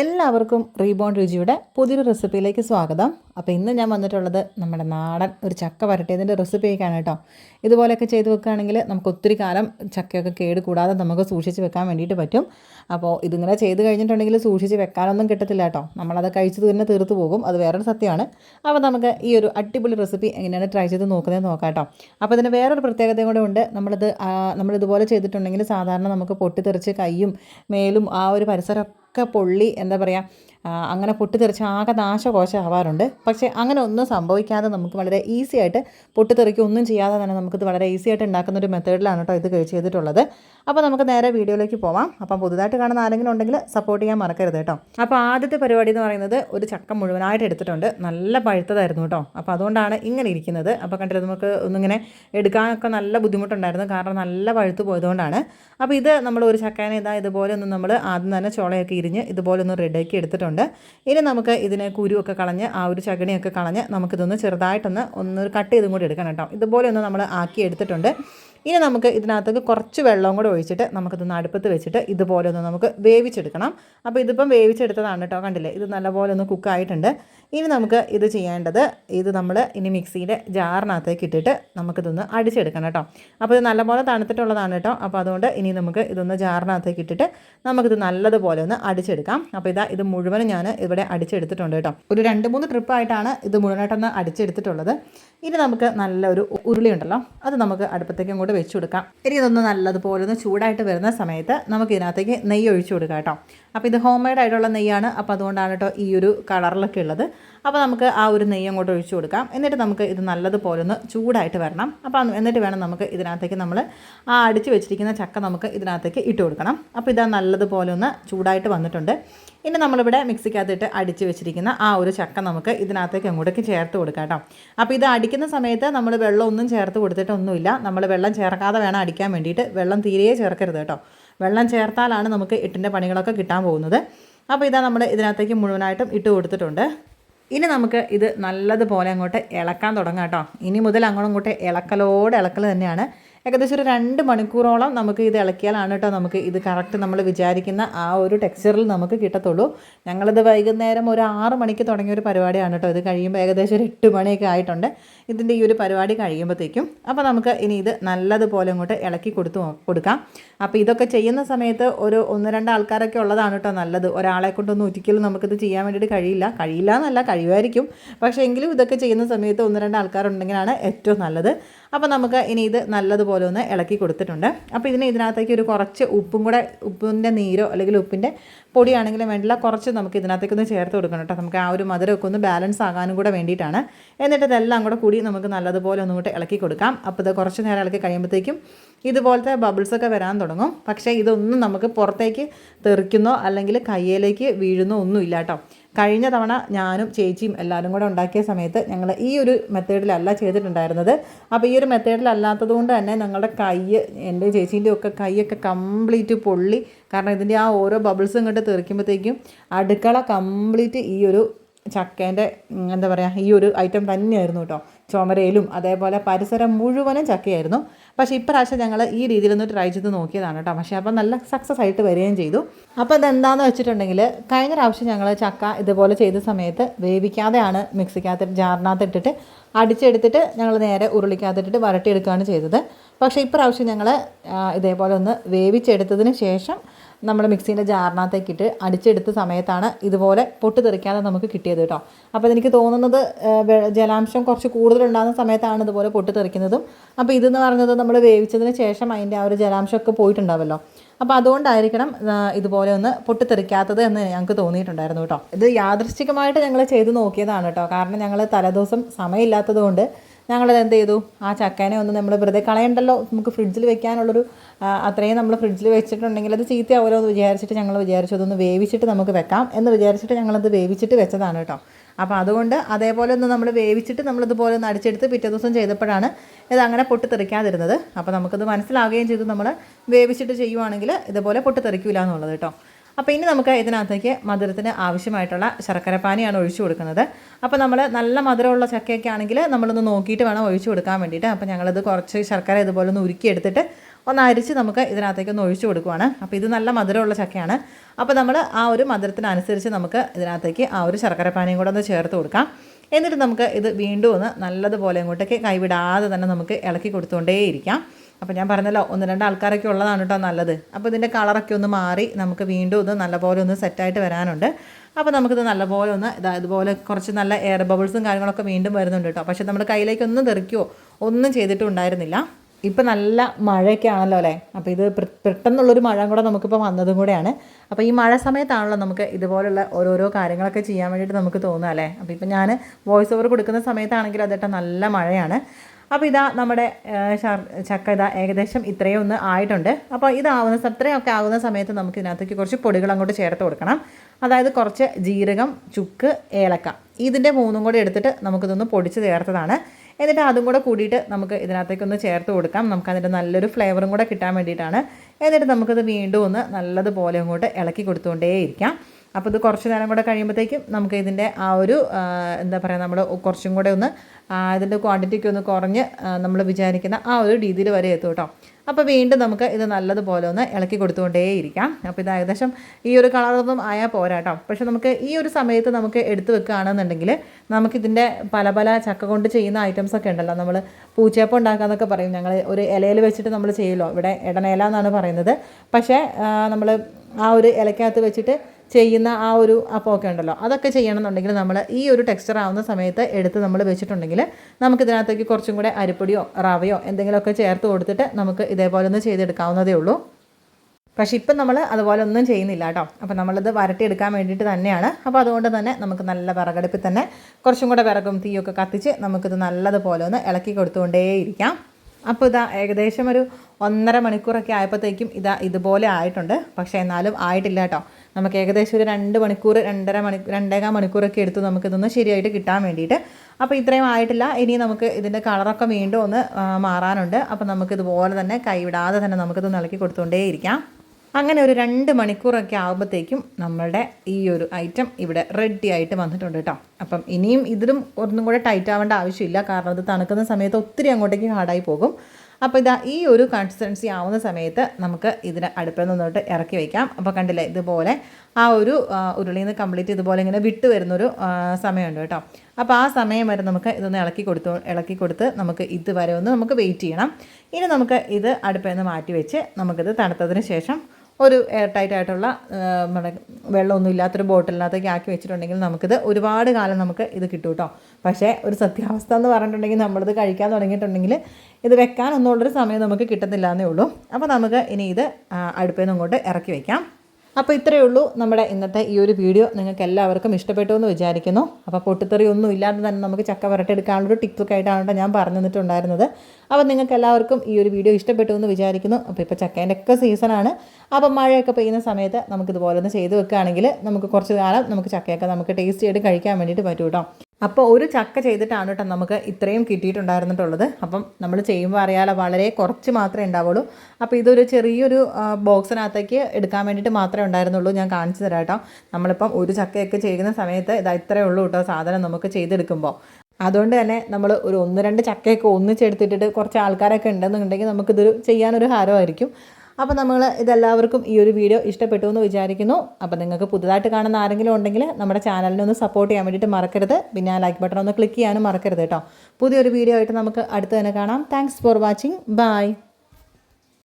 എല്ലാവർക്കും റീബോൺ രുചിയുടെ പുതിയൊരു റെസിപ്പിയിലേക്ക് സ്വാഗതം. അപ്പോൾ ഇന്ന് ഞാൻ വന്നിട്ടുള്ളത് നമ്മുടെ നാടൻ ഒരു ചക്ക വരട്ടിയതിന്റെ റെസിപ്പിയൊക്കെയാണ് കേട്ടോ. ഇതുപോലെയൊക്കെ ചെയ്ത് വെക്കുകയാണെങ്കിൽ നമുക്ക് ഒത്തിരി കാലം ചക്കയൊക്കെ കേട് കൂടാതെ നമുക്ക് സൂക്ഷിച്ച് വെക്കാൻ വേണ്ടിയിട്ട് പറ്റും. അപ്പോൾ ഇതിങ്ങനെ ചെയ്ത് കഴിഞ്ഞിട്ടുണ്ടെങ്കിൽ സൂക്ഷിച്ച് വെക്കാനൊന്നും കിട്ടത്തില്ല കേട്ടോ. നമ്മളത് കഴിച്ചത് തന്നെ തീർത്ത് പോകും. അത് വേറൊരു സത്യമാണ്. അപ്പോൾ നമുക്ക് ഈ ഒരു അടിപൊളി റെസിപ്പി എങ്ങനെയാണ് ട്രൈ ചെയ്ത് നോക്കുന്നത് നോക്കാം കേട്ടോ. അപ്പോൾ ഇതിന് വേറൊരു പ്രത്യേകതയും കൂടെ ഉണ്ട്. നമ്മളിത് നമ്മളിതുപോലെ ചെയ്തിട്ടുണ്ടെങ്കിൽ സാധാരണ നമുക്ക് പൊട്ടിത്തെറിച്ച് കൈയും മേലും ആ ഒരു പരിസരം ഒക്കെ പൊള്ളി എന്താ പറയുക അങ്ങനെ പൊട്ടിത്തെറിച്ച് ആകെ നാശകോശം ആവാറുണ്ട് പക്ഷേ അങ്ങനെ ഒന്നും സംഭവിക്കാതെ നമുക്ക് വളരെ ഈസി ആയിട്ട് പൊട്ടിത്തെറിക്കുക ഒന്നും ചെയ്യാതെ തന്നെ നമുക്കിത് വളരെ ഈസി ആയിട്ട് ഉണ്ടാക്കുന്ന ഒരു മെത്തേഡിലാണ് കേട്ടോ ഇത് ചെയ്തിട്ടുള്ളത്. അപ്പോൾ നമുക്ക് നേരെ വീഡിയോയിലേക്ക് പോവാം. അപ്പം പുതുതായിട്ട് കാണുന്ന ആരെങ്കിലും ഉണ്ടെങ്കിൽ സപ്പോർട്ട് ചെയ്യാൻ മറക്കരുത് കേട്ടോ അപ്പോൾ ആദ്യത്തെ പരിപാടി എന്ന് പറയുന്നത് ഒരു ചക്ക മുഴുവനായിട്ട് എടുത്തിട്ടുണ്ട്. നല്ല പഴുത്തതായിരുന്നു കേട്ടോ അപ്പോൾ അതുകൊണ്ടാണ് ഇങ്ങനെ ഇരിക്കുന്നത്. അപ്പോൾ കണ്ടിട്ട് നമുക്ക് ഒന്നിങ്ങനെ എടുക്കാനൊക്കെ നല്ല ബുദ്ധിമുട്ടുണ്ടായിരുന്നു. കാരണം നല്ല പഴുത്ത് പോയതുകൊണ്ടാണ്. അപ്പോൾ ഇത് നമ്മൾ ഒരു ചക്കേനെ ഇതാ ഇതുപോലെ ഒന്ന് നമ്മൾ ആദ്യം തന്നെ ചോളയൊക്കെ ഇരിഞ്ഞ് ഇതുപോലെ ഒന്ന് റെഡിയാക്കി എടുത്തിട്ടുണ്ട്. ഇനി നമുക്ക് ഇതിനെ കുരുവൊക്കെ കളഞ്ഞ് ആ ഒരു ചകിണിയൊക്കെ കളഞ്ഞ് നമുക്കിതൊന്ന് ചെറുതായിട്ടൊന്ന് ഒന്ന് കട്ട് ചെയ്തും കൂടി എടുക്കണം കേട്ടോ. ഇതുപോലെ ഒന്ന് നമ്മൾ ആക്കി എടുത്തിട്ടുണ്ട്. ഇനി നമുക്ക് ഇതിനകത്തേക്ക് കുറച്ച് വെള്ളവും കൂടെ ഒഴിച്ചിട്ട് നമുക്കിതൊന്ന് അടുപ്പത്ത് വെച്ചിട്ട് ഇതുപോലെ ഒന്ന് നമുക്ക് വേവിച്ചെടുക്കണം. അപ്പോൾ ഇതിപ്പം വേവിച്ചെടുത്തതാണ് കേട്ടോ കണ്ടില്ലേ? ഇത് നല്ലപോലെ ഒന്ന് കുക്കായിട്ടുണ്ട് ഇനി നമുക്ക് ഇത് ചെയ്യേണ്ടത് ഇത് നമ്മൾ ഇനി മിക്സിയുടെ ജാറിനകത്തേക്ക് ഇട്ടിട്ട് നമുക്കിതൊന്ന് അടിച്ചെടുക്കണം കേട്ടോ. അപ്പോൾ ഇത് നല്ലപോലെ തണുത്തിട്ടുള്ളതാണ് കേട്ടോ. അപ്പോൾ അതുകൊണ്ട് ഇനി നമുക്ക് ഇതൊന്ന് ജാറിനകത്തേക്ക് ഇട്ടിട്ട് നമുക്കിത് നല്ലതുപോലെ ഒന്ന് അടിച്ചെടുക്കാം. അപ്പോൾ ഇതാ ഇത് മുഴുവനും ഞാൻ ഇവിടെ അടിച്ചെടുത്തിട്ടുണ്ട് കേട്ടോ. ഒരു രണ്ട് മൂന്ന് ട്രിപ്പായിട്ടാണ് ഇത് മുഴുവനായിട്ടൊന്ന് അടിച്ചെടുത്തിട്ടുള്ളത്. ഇനി നമുക്ക് നല്ലൊരു ഉരുളി ഉണ്ടല്ലോ അത് നമുക്ക് അടുപ്പത്തേക്ക് അങ്ങോട്ട് വെച്ച് കൊടുക്കാം. ഇനി ഇതൊന്ന് നല്ലതുപോലെ ഒന്ന് ചൂടായിട്ട് വരുന്ന സമയത്ത് നമുക്ക് ഇതിനകത്തേക്ക് നെയ്യ് ഒഴിച്ചു കൊടുക്കാം കേട്ടോ. അപ്പോൾ ഇത് ഹോം മെയ്ഡ് ആയിട്ടുള്ള നെയ്യാണ്. അപ്പോൾ അതുകൊണ്ടാണ് കേട്ടോ ഈ ഒരു കളറിലൊക്കെ ഉള്ളത്. അപ്പോൾ നമുക്ക് ആ ഒരു നെയ്യ് അങ്ങോട്ട് ഒഴിച്ചു കൊടുക്കാം. എന്നിട്ട് നമുക്ക് ഇത് നല്ലതുപോലെ ഒന്ന് ചൂടായിട്ട് വരണം. അപ്പോൾ എന്നിട്ട് വേണം നമുക്ക് ഇതിനകത്തേക്ക് നമ്മൾ ആ അടിച്ച് വെച്ചിരിക്കുന്ന ചക്ക നമുക്ക് ഇതിനകത്തേക്ക് ഇട്ട് കൊടുക്കണം. അപ്പോൾ ഇതാ നല്ലതുപോലെ ഒന്ന് ചൂടായിട്ട് വന്നിട്ടുണ്ട്. ഇനി നമ്മളിവിടെ മിക്സിക്കകത്തിട്ട് അടിച്ച് വെച്ചിരിക്കുന്ന ആ ഒരു ചക്ക നമുക്ക് ഇതിനകത്തേക്ക് അങ്ങോട്ടേക്ക് ചേർത്ത് കൊടുക്കാം കേട്ടോ. അപ്പോൾ ഇത് അടിക്കുന്ന സമയത്ത് നമ്മൾ വെള്ളമൊന്നും ചേർത്ത് കൊടുത്തിട്ടൊന്നുമില്ല. നമ്മൾ വെള്ളം ചേർക്കാതെ വേണം അടിക്കാൻ വേണ്ടിയിട്ട്. വെള്ളം തീരെ ചേർക്കരുത് കേട്ടോ. വെള്ളം ചേർത്താലാണ് നമുക്ക് ഇട്ടിന്റെ പണികളൊക്കെ കിട്ടാൻ പോകുന്നത്. അപ്പോൾ ഇതാ നമ്മൾ ഇതിനകത്തേക്ക് മുഴുവനായിട്ടും ഇട്ട് കൊടുത്തിട്ടുണ്ട്. ഇനി നമുക്ക് ഇത് നല്ലതുപോലെ അങ്ങോട്ട് ഇളക്കാൻ തുടങ്ങാം കേട്ടോ. ഇനി മുതൽ അങ്ങോട്ടും ഇങ്ങോട്ട് ഇളക്കലോട് ഇളക്കൽ തന്നെയാണ്. ഏകദേശം ഒരു രണ്ട് മണിക്കൂറോളം നമുക്ക് ഇത് ഇളക്കിയാലാണ് കേട്ടോ നമുക്ക് ഇത് കറക്റ്റ് നമ്മൾ വിചാരിക്കുന്ന ആ ഒരു ടെക്സ്ചറിൽ നമുക്ക് കിട്ടത്തുള്ളൂ. ഞങ്ങളിത് വൈകുന്നേരം ഒരു ആറ് മണിക്ക് തുടങ്ങിയ ഒരു പരിപാടിയാണ് കേട്ടോ ഇത് കഴിയുമ്പോൾ ഏകദേശം ഒരു എട്ട് മണിയൊക്കെ ആയിട്ടുണ്ട്. ഇതിന്റെ ഈ ഒരു പരിപാടി കഴിയുമ്പോഴത്തേക്കും അപ്പോൾ നമുക്ക് ഇനി ഇത് നല്ലതുപോലെ അങ്ങോട്ട് ഇളക്കി കൊടുത്തു കൊടുക്കാം. അപ്പോൾ ഇതൊക്കെ ചെയ്യുന്ന സമയത്ത് ഒരു ഒന്ന് രണ്ട് ആൾക്കാരൊക്കെ ഉള്ളതാണ് കേട്ടോ നല്ലത്. ഒരാളെ കൊണ്ടൊന്നും ഒരിക്കലും നമുക്കിത് ചെയ്യാൻ വേണ്ടിയിട്ട് കഴിയില്ല. കഴിയില്ല എന്നല്ല കഴിയുമായിരിക്കും. പക്ഷേ എങ്കിലും ഇതൊക്കെ ചെയ്യുന്ന സമയത്ത് ഒന്ന് രണ്ട് ആൾക്കാരുണ്ടെങ്കിലാണ് ഏറ്റവും നല്ലത്. അപ്പോൾ നമുക്ക് ഇനി ഇത് നല്ലതുപോലെ ഒന്ന് ഇളക്കി കൊടുത്തിട്ടുണ്ട്. അപ്പോൾ ഇതിന് ഇതിനകത്തേക്ക് ഒരു കുറച്ച് ഉപ്പും കൂടെ ഉപ്പിന്റെ നീരോ അല്ലെങ്കിൽ ഉപ്പിന്റെ പൊടിയാണെങ്കിലും വേണ്ടില്ല കുറച്ച് നമുക്ക് ഇതിനകത്തേക്ക് ഒന്ന് ചേർത്ത് കൊടുക്കണം കേട്ടോ. നമുക്ക് ആ ഒരു മധുരമൊക്കെ ഒന്ന് ബാലൻസ് ആകാനും കൂടെ വേണ്ടിയിട്ടാണ്. എന്നിട്ട് ഇതെല്ലാം കൂടെ കൂടി നമുക്ക് നല്ലതുപോലെ ഒന്നുകൂടെ ഇളക്കി കൊടുക്കാം. അപ്പോൾ ഇത് കുറച്ച് നേരം ഇളക്കി കഴിയുമ്പോഴത്തേക്കും ഇതുപോലത്തെ ബബിൾസൊക്കെ വരാൻ തുടങ്ങും. പക്ഷേ ഇതൊന്നും നമുക്ക് പുറത്തേക്ക് തെറിക്കുന്നോ അല്ലെങ്കിൽ കയ്യിലേക്ക് വീഴുന്നോ ഒന്നുമില്ല കേട്ടോ. കഴിഞ്ഞ തവണ ഞാനും ചേച്ചിയും എല്ലാവരും കൂടെ ഉണ്ടാക്കിയ സമയത്ത് ഞങ്ങൾ ഈ ഒരു മെത്തേഡിലല്ല ചെയ്തിട്ടുണ്ടായിരുന്നത്. അപ്പോൾ ഈ ഒരു മെത്തേഡിലല്ലാത്തത് കൊണ്ട് തന്നെ ഞങ്ങളുടെ കൈ എന്റെ ചേച്ചീന്റെ ഒക്കെ കൈയൊക്കെ കംപ്ലീറ്റ് പൊള്ളി. കാരണം ഇതിന്റെ ആ ഓരോ ബബിൾസും ഇങ്ങോട്ട് തെറിക്കുമ്പോഴത്തേക്കും അടുക്കള കംപ്ലീറ്റ് ഈ ഒരു ചക്കേന്റെ എന്താ പറയുക ഈ ഒരു ഐറ്റം തന്നെയായിരുന്നു കേട്ടോ. ചുമരയിലും അതേപോലെ പരിസരം മുഴുവനും ചക്കയായിരുന്നു. പക്ഷേ ഇപ്രാവശ്യം ഞങ്ങൾ ഈ രീതിയിലൊന്ന് ട്രൈ ചെയ്ത് നോക്കിയതാണ് കേട്ടോ. പക്ഷേ അപ്പം നല്ല സക്സസ് ആയിട്ട് വരികയും ചെയ്തു. അപ്പോൾ ഇതെന്താണെന്ന് വെച്ചിട്ടുണ്ടെങ്കിൽ കഴിഞ്ഞ പ്രാവശ്യം ഞങ്ങൾ ചക്ക ഇതുപോലെ ചെയ്ത സമയത്ത് വേവിക്കാതെയാണ് മിക്സിക്കകത്ത് ജാറിനകത്ത് ഇട്ടിട്ട് അടിച്ചെടുത്തിട്ട് ഞങ്ങൾ നേരെ ഉരുളിക്കകത്തിട്ടിട്ട് വരട്ടിയെടുക്കുകയാണ് ചെയ്തത്. പക്ഷേ ഇപ്രാവശ്യം ഞങ്ങൾ ഇതേപോലെ ഒന്ന് വേവിച്ചെടുത്തതിന് ശേഷം നമ്മൾ മിക്സീന്റെ ജാറിനകത്തേക്ക് ഇട്ട് അടിച്ചെടുത്ത സമയത്താണ് ഇതുപോലെ പൊട്ടിത്തെറിക്കാതെ നമുക്ക് കിട്ടിയത് കേട്ടോ. അപ്പോൾ എനിക്ക് തോന്നുന്നത് ജലാംശം കുറച്ച് കൂടുതലുണ്ടാകുന്ന സമയത്താണ് ഇതുപോലെ പൊട്ടിത്തെറിക്കുന്നതും. അപ്പോൾ ഇതെന്ന് പറഞ്ഞത് നമ്മൾ വേവിച്ചതിന് ശേഷം അതിന്റെ ആ ഒരു ജലാംശമൊക്കെ പോയിട്ടുണ്ടാവല്ലോ. അപ്പോൾ അതുകൊണ്ടായിരിക്കണം ഇതുപോലെ ഒന്ന് പൊട്ടിത്തെറിക്കാത്തത് എന്ന് ഞങ്ങൾക്ക് തോന്നിയിട്ടുണ്ടായിരുന്നു കേട്ടോ. ഇത് യാദൃശ്ചികമായിട്ട് ഞങ്ങൾ ചെയ്ത് നോക്കിയതാണ് കേട്ടോ. കാരണം ഞങ്ങൾ തലേദിവസം സമയമില്ലാത്തത് കൊണ്ട് ഞങ്ങളത് എന്ത് ചെയ്തു ആ ചക്കേനെ ഒന്ന് നമ്മൾ വെറുതെ കളയണ്ടല്ലോ. നമുക്ക് ഫ്രിഡ്ജിൽ വെക്കാനുള്ളൊരു അത്രയും നമ്മൾ ഫ്രിഡ്ജിൽ വെച്ചിട്ടുണ്ടെങ്കിൽ അത് ചീത്തയാവുമല്ലോ എന്ന് വിചാരിച്ചിട്ട് ഞങ്ങൾ വിചാരിച്ചു. അതൊന്ന് വേവിച്ചിട്ട് നമുക്ക് വെക്കാം എന്ന് വിചാരിച്ചിട്ട് ഞങ്ങളത് വേവിച്ചിട്ട് വെച്ചതാണ് കേട്ടോ. അപ്പോൾ അതുകൊണ്ട് അതേപോലെ ഒന്ന് നമ്മൾ വേവിച്ചിട്ട് നമ്മളിതുപോലെ ഒന്ന് അടിച്ചെടുത്ത് പിറ്റേ ദിവസം ചെയ്തപ്പോഴാണ് ഇത് അങ്ങനെ പൊട്ടിത്തെറിക്കാതിരുന്നത്. അപ്പോൾ നമുക്കത് മനസ്സിലാവുകയും ചെയ്തു. നമ്മൾ വേവിച്ചിട്ട് ചെയ്യുവാണെങ്കിൽ ഇതുപോലെ പൊട്ടിത്തെറിക്കില്ല എന്നുള്ളത് കേട്ടോ. അപ്പോൾ ഇനി നമുക്ക് ഇതിനകത്തേക്ക് മധുരത്തിന് ആവശ്യമായിട്ടുള്ള ശർക്കരപ്പാനിയാണ് ഒഴിച്ചു കൊടുക്കുന്നത്. അപ്പോൾ നമ്മൾ നല്ല മധുരമുള്ള ചക്കയൊക്കെ ആണെങ്കിൽ നമ്മളൊന്ന് നോക്കിയിട്ട് വേണം ഒഴിച്ചു കൊടുക്കാൻ വേണ്ടിയിട്ട്. അപ്പോൾ ഞങ്ങളത് കുറച്ച് ശർക്കര ഇതുപോലെ ഒന്ന് ഉരുക്കിയെടുത്തിട്ട് ഒന്ന് അരിച്ച് നമുക്ക് ഇതിനകത്തേക്ക് ഒന്ന് ഒഴിച്ചു കൊടുക്കുവാണ്. അപ്പോൾ ഇത് നല്ല മധുരമുള്ള ചക്കയാണ്. അപ്പോൾ നമ്മൾ ആ ഒരു മധുരത്തിനനുസരിച്ച് നമുക്ക് ഇതിനകത്തേക്ക് ആ ഒരു ശർക്കര കൂടെ ഒന്ന് ചേർത്ത് കൊടുക്കാം. എന്നിട്ട് നമുക്ക് ഇത് വീണ്ടും ഒന്ന് നല്ലതുപോലെ ഇങ്ങോട്ടേക്ക് കൈവിടാതെ തന്നെ നമുക്ക് ഇളക്കി കൊടുത്തുകൊണ്ടേയിരിക്കാം. അപ്പോൾ ഞാൻ പറഞ്ഞല്ലോ ഒന്ന് രണ്ട് ആൾക്കാരൊക്കെ ഉള്ളതാണ് കേട്ടോ നല്ലത്. അപ്പോൾ ഇതിന്റെ കളറൊക്കെ ഒന്ന് മാറി നമുക്ക് വീണ്ടും ഒന്ന് നല്ലപോലെ ഒന്ന് സെറ്റായിട്ട് വരാനുണ്ട്. അപ്പോൾ നമുക്കിത് നല്ലപോലെ ഒന്ന് ഇതാ ഇതുപോലെ കുറച്ച് നല്ല എയർ ബബിൾസും കാര്യങ്ങളൊക്കെ വീണ്ടും വരുന്നുണ്ട് കേട്ടോ. പക്ഷേ നമ്മുടെ കയ്യിലേക്കൊന്നും തെറിക്കുകയോ ഒന്നും ചെയ്തിട്ടുണ്ടായിരുന്നില്ല ഇപ്പം നല്ല മഴയൊക്കെ ആണല്ലോ അല്ലേ? അപ്പോൾ ഇത് പെട്ടെന്നുള്ളൊരു മഴ കൂടെ നമുക്കിപ്പോൾ വന്നതും കൂടെയാണ്. അപ്പോൾ ഈ മഴ സമയത്താണല്ലോ നമുക്ക് ഇതുപോലുള്ള ഓരോരോ കാര്യങ്ങളൊക്കെ ചെയ്യാൻ വേണ്ടിയിട്ട് നമുക്ക് തോന്നുക അല്ലേ? അപ്പോൾ ഇപ്പം ഞാൻ വോയിസ് ഓവർ കൊടുക്കുന്ന സമയത്താണെങ്കിൽ അതേട്ട നല്ല മഴയാണ്. അപ്പോൾ ഇതാ നമ്മുടെ ചക്ക ഇതാ ഏകദേശം ഇത്രയും ഒന്ന് ആയിട്ടുണ്ട്. അപ്പോൾ ഇതാവുന്ന ഇത്രയൊക്കെ ആകുന്ന സമയത്ത് നമുക്ക് ഇതിനകത്തേക്ക് കുറച്ച് പൊടികൾ അങ്ങോട്ട് ചേർത്ത് കൊടുക്കണം. അതായത് കുറച്ച് ജീരകം ചുക്ക് ഏലക്ക. ഇതിന്റെ മൂന്നും കൂടി എടുത്തിട്ട് നമുക്കിതൊന്ന് പൊടിച്ച് ചേർത്തതാണ്. എന്നിട്ട് അതും കൂടെ കൂടിയിട്ട് നമുക്ക് ഇതിനകത്തേക്കൊന്ന് ചേർത്ത് കൊടുക്കാം. നമുക്ക് അതിന്റെ നല്ലൊരു ഫ്ലേവറും കൂടെ കിട്ടാൻ വേണ്ടിയിട്ടാണ്. എന്നിട്ട് നമുക്കത് വീണ്ടും ഒന്ന് നല്ലതുപോലെ അങ്ങോട്ട് ഇളക്കി കൊടുത്തുകൊണ്ടേയിരിക്കാം. അപ്പോൾ ഇത് കുറച്ച് നേരം കൂടെ കഴിയുമ്പോഴത്തേക്കും നമുക്ക് ഇതിന്റെ ആ ഒരു എന്താ പറയുക നമ്മൾ കുറച്ചും കൂടെ ഒന്ന് ഇതിന്റെ ക്വാണ്ടിറ്റിക്ക് ഒന്ന് കുറഞ്ഞ് നമ്മൾ വിചാരിക്കുന്ന ആ ഒരു രീതിയിൽ വരെ എത്തും കേട്ടോ. അപ്പോൾ വീണ്ടും നമുക്ക് ഇത് നല്ലതുപോലെ ഒന്ന് ഇളക്കി കൊടുത്തുകൊണ്ടേയിരിക്കാം. അപ്പോൾ ഇത് ഏകദേശം ഈ ഒരു കളറൊന്നും ആയാൽ പോരാട്ടോ പക്ഷേ നമുക്ക് ഈ ഒരു സമയത്ത് നമുക്ക് എടുത്തു വെക്കുകയാണെന്നുണ്ടെങ്കിൽ നമുക്കിതിന്റെ പല പല ചക്ക കൊണ്ട് ചെയ്യുന്ന ഐറ്റംസ് ഒക്കെ ഉണ്ടല്ലോ. നമ്മൾ പൂച്ചയപ്പം ഉണ്ടാക്കാന്നൊക്കെ പറയും. ഞങ്ങൾ ഒരു ഇലയിൽ വെച്ചിട്ട് നമ്മൾ ചെയ്യുമല്ലോ. ഇവിടെ ഇടനേല എന്നാണ് പറയുന്നത്. പക്ഷേ നമ്മൾ ആ ഒരു ഇലക്കകത്ത് വെച്ചിട്ട് ചെയ്യുന്ന ആ ഒരു അപ്പമൊക്കെ ഉണ്ടല്ലോ. അതൊക്കെ ചെയ്യണമെന്നുണ്ടെങ്കിൽ നമ്മൾ ഈ ഒരു ടെക്സ്ചർ ആവുന്ന സമയത്ത് എടുത്ത് നമ്മൾ വെച്ചിട്ടുണ്ടെങ്കിൽ നമുക്ക് നമുക്കിതിനകത്തേക്ക് കുറച്ചും കൂടെ അരിപ്പൊടിയോ റവയോ എന്തെങ്കിലുമൊക്കെ ചേർത്ത് കൊടുത്തിട്ട് നമുക്ക് ഇതേപോലെ ഒന്ന് ചെയ്തെടുക്കാവുന്നതേ ഉള്ളൂ. പക്ഷേ ഇപ്പം നമ്മൾ അതുപോലെ ഒന്നും ചെയ്യുന്നില്ല കേട്ടോ. അപ്പോൾ നമ്മളിത് വരട്ടിയെടുക്കാൻ വേണ്ടിയിട്ട് തന്നെയാണ്. അപ്പോൾ അതുകൊണ്ട് തന്നെ നമുക്ക് നല്ല വിറകടുപ്പിൽ തന്നെ കുറച്ചും കൂടെ വിറകും തീയൊക്കെ കത്തിച്ച് നമുക്കിത് നല്ലതുപോലെ ഒന്ന് ഇളക്കി കൊടുത്തുകൊണ്ടേയിരിക്കാം. അപ്പോൾ ഇതാ ഏകദേശം ഒരു ഒന്നര മണിക്കൂറൊക്കെ ആയപ്പോഴത്തേക്കും ഇതാ ഇതുപോലെ ആയിട്ടുണ്ട്. പക്ഷേ എന്നാലും ആയിട്ടില്ല കേട്ടോ. നമുക്ക് ഏകദേശം ഒരു രണ്ട് മണിക്കൂർ രണ്ടര മണി രണ്ടേകാൽ മണിക്കൂറൊക്കെ എടുത്തു നമുക്കിതൊന്ന് ശരിയായിട്ട് കിട്ടാൻ വേണ്ടിയിട്ട്. അപ്പോൾ ഇത്രയും ആയിട്ടില്ല. ഇനി നമുക്ക് ഇതിന്റെ കളറൊക്കെ വീണ്ടും ഒന്ന് മാറാനുണ്ട്. അപ്പോൾ നമുക്കിതുപോലെ തന്നെ കൈവിടാതെ തന്നെ നമുക്കിത് നിലക്കി കൊടുത്തുകൊണ്ടേയിരിക്കാം അങ്ങനെ ഒരു രണ്ട് മണിക്കൂറൊക്കെ ആകുമ്പോഴത്തേക്കും നമ്മളുടെ ഈ ഒരു ഐറ്റം ഇവിടെ റെഡി ആയിട്ട് വന്നിട്ടുണ്ട് കേട്ടോ. അപ്പം ഇനിയും ഇതിലും ഒന്നും കൂടെ ടൈറ്റ് ആവേണ്ട ആവശ്യമില്ല. കാരണം ഇത് തണുക്കുന്ന സമയത്ത് ഒത്തിരി അങ്ങോട്ടേക്ക് ഹാർഡായി പോകും. അപ്പോൾ ഇതാ ഈ ഒരു കൺസിസ്റ്റൻസി ആവുന്ന സമയത്ത് നമുക്ക് ഇതിന് അടുപ്പിൽ നിന്നോട്ട് ഇറക്കി വയ്ക്കാം അപ്പോൾ കണ്ടില്ലേ ഇതുപോലെ ആ ഒരു ഉരുളിയിൽ നിന്ന് കംപ്ലീറ്റ് ഇതുപോലെ ഇങ്ങനെ വിട്ട് വരുന്നൊരു സമയമുണ്ട് കേട്ടോ. അപ്പോൾ ആ സമയം വരെ നമുക്ക് ഇതൊന്ന് ഇളക്കി കൊടുത്തു ഇളക്കി കൊടുത്ത് നമുക്ക് ഇതുവരെ ഒന്ന് നമുക്ക് വെയിറ്റ് ചെയ്യണം. ഇനി നമുക്ക് ഇത് അടുപ്പിൽ നിന്ന് മാറ്റി വെച്ച് നമുക്കിത് തണുത്തതിന് ശേഷം ഒരു എയർ ടൈറ്റ് ആയിട്ടുള്ള നമ്മുടെ വെള്ളമൊന്നും ഇല്ലാത്തൊരു ബോട്ടിലിനകത്തേക്ക് ആക്കി വെച്ചിട്ടുണ്ടെങ്കിൽ നമുക്കിത് ഒരുപാട് കാലം നമുക്ക് ഇത് കിട്ടും കേട്ടോ പക്ഷേ ഒരു സത്യാവസ്ഥ എന്ന് പറഞ്ഞിട്ടുണ്ടെങ്കിൽ നമ്മളിത് കഴിക്കാൻ തുടങ്ങിയിട്ടുണ്ടെങ്കിൽ ഇത് വെക്കാൻ വെക്കാനൊന്നുള്ളൊരു സമയം നമുക്ക് കിട്ടുന്നില്ല എന്നേ ഉള്ളൂ. അപ്പോൾ നമുക്ക് ഇനി ഇത് അടുപ്പിൽ നിന്നും ഇങ്ങോട്ട് ഇറക്കി വയ്ക്കാം അപ്പോൾ ഇത്രയേ ഉള്ളൂ നമ്മുടെ ഇന്നത്തെ ഈ ഒരു വീഡിയോ. നിങ്ങൾക്ക് എല്ലാവർക്കും ഇഷ്ടപ്പെട്ടു എന്ന് വിചാരിക്കുന്നു. അപ്പോൾ പൊട്ടിത്തെറി ഒന്നും ഇല്ലാതെ തന്നെ നമുക്ക് ചക്ക വരട്ടെടുക്കാനുള്ളൊരു ടിപ്പൊക്കെ ആയിട്ടാണ് ഞാൻ പറഞ്ഞു തന്നിട്ടുണ്ടായിരുന്നത്. അപ്പോൾ നിങ്ങൾക്ക് എല്ലാവർക്കും ഈ ഒരു വീഡിയോ ഇഷ്ടപ്പെട്ടു എന്ന് വിചാരിക്കുന്നു. അപ്പോൾ ഇപ്പോൾ ചക്കേന്റെ ഒക്കെ സീസണാണ് അപ്പോൾ മഴയൊക്കെ പെയ്യുന്ന സമയത്ത് നമുക്കിതുപോലെ ഒന്ന് ചെയ്ത് വെക്കുകയാണെങ്കിൽ നമുക്ക് കുറച്ച് കാലം നമുക്ക് ചക്കയൊക്കെ നമുക്ക് ടേസ്റ്റ് ചെയ്ത് കഴിക്കാൻ വേണ്ടിയിട്ട് പറ്റും കേട്ടോ അപ്പോൾ ഒരു ചക്ക ചെയ്തിട്ടാണ് കേട്ടോ നമുക്ക് ഇത്രയും കിട്ടിയിട്ടുണ്ടായിരുന്നിട്ടുള്ളത്. അപ്പം നമ്മൾ ചെയ്യുമ്പോൾ അറിയാലോ വളരെ കുറച്ച് മാത്രമേ ഉണ്ടാവുള്ളൂ. അപ്പോൾ ഇതൊരു ചെറിയൊരു ബോക്സിനകത്തേക്ക് എടുക്കാൻ വേണ്ടിയിട്ട് മാത്രമേ ഉണ്ടായിരുന്നുള്ളൂ. ഞാൻ കാണിച്ചു തരാം കേട്ടോ. നമ്മളിപ്പം ഒരു ചക്കയൊക്കെ ചെയ്യുന്ന സമയത്ത് ഇതാ ഇത്രയേ ഉള്ളൂ കേട്ടോ സാധനം നമുക്ക് ചെയ്തെടുക്കുമ്പോൾ അതുകൊണ്ട് തന്നെ നമ്മൾ ഒരു ഒന്ന് രണ്ട് ചക്കയൊക്കെ ഒന്നിച്ചെടുത്തിട്ടിട്ട് കുറച്ച് ആൾക്കാരൊക്കെ ഉണ്ടെന്നുണ്ടെങ്കിൽ നമുക്കിതൊരു ചെയ്യാനൊരു ഹാരമായിരിക്കും. അപ്പോൾ നമ്മൾ ഇതെല്ലാവർക്കും ഈ ഒരു വീഡിയോ ഇഷ്ടപ്പെട്ടു എന്ന് വിചാരിക്കുന്നു. അപ്പോൾ നിങ്ങൾക്ക് പുതുതായിട്ട് കാണുന്ന ആരെങ്കിലും ഉണ്ടെങ്കിൽ നമ്മുടെ ചാനലിനെ ഒന്ന് സപ്പോർട്ട് ചെയ്യാൻ വേണ്ടിയിട്ട് മറക്കരുത്. പിന്നെ ആ ലൈക്ക് ബട്ടൺ ഒന്ന് ക്ലിക്ക് ചെയ്യാനും മറക്കരുത് കേട്ടോ. പുതിയൊരു വീഡിയോ ആയിട്ട് നമുക്ക് അടുത്ത് തന്നെ കാണാം. Thanks for watching bye